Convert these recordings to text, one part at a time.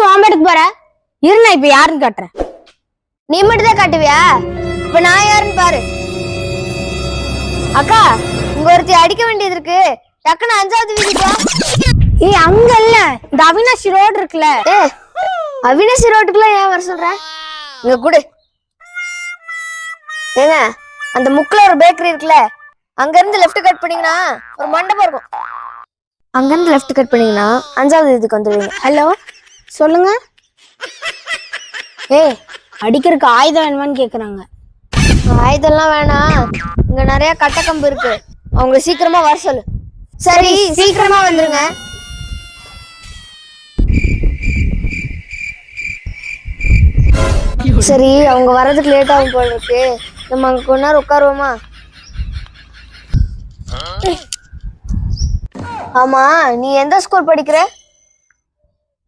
முடிச்சுட்டு வாம்பேட்டுக்கு போற? இரு நான் இப்ப யாருன்னு காட்டுறேன். நீ மட்டும் தான் காட்டுவியா? இப்ப நான் யாருன்னு பாரு. அக்கா இங்க ஒருத்தி அடிக்க வேண்டியது இருக்கு. டக்குன்னு அஞ்சாவது வீதிக்கு ஏய் அங்க இல்ல. இந்த அவினாஷி ரோடு இருக்குல்ல. ஏ அவினாசி ரோட்டுக்குலாம் ஏன் வர சொல்ற? இங்க குடு. ஏங்க அந்த முக்குல ஒரு பேக்கரி இருக்குல்ல. அங்க இருந்து லெஃப்ட் கட் பண்ணீங்கன்னா ஒரு மண்டபம் இருக்கும். அங்க இருந்து லெஃப்ட் கட் பண்ணீங்கன்னா அஞ்சாவது இதுக்கு வந்துடுவீங்க ஹலோ சொல்லுங்க. ஏய் அடிக்கிறதுக்கு ஆயுதம் வேணுமான்னு கேக்குறாங்க. ஆயுதம்லாம் வேணாம் இங்க நிறைய கட்டக்கம்பு இருக்கு. அவங்கள சீக்கிரமா வர சொல்லு. சரி சீக்கிரமா வந்துருங்க. சரி அவங்க வர்றதுக்கு லேட் ஆகும் போல இருக்கு. நம்ம அங்க கொஞ்ச நேரம் உட்காருவோமா? ஆமா நீ எந்த ஸ்கூல் படிக்கிற?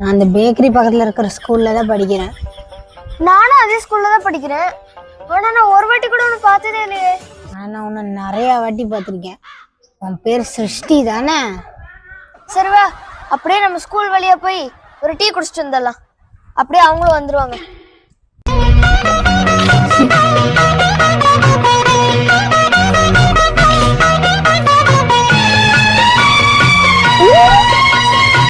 நான் அந்த பேக்கரி பக்கத்துல இருக்கிற ஸ்கூல்ல தான் படிக்கிறேன். நானும் அதே ஸ்கூல்ல தான் படிக்கிறேன். ஆனா நான் ஒரு வாட்டி கூட ஒன்று பார்த்ததே இல்லையே. ஆனா நான் உன்னை நிறைய வாட்டி பார்த்திருக்கேன். உன் பேர் சிருஷ்டி தானே? சரி வா அப்படியே நம்ம ஸ்கூல் வழியா போய் ஒரு டீ குடிச்சிட்டு வந்துடலாம். அப்படியே அவங்களும் வந்துருவாங்க.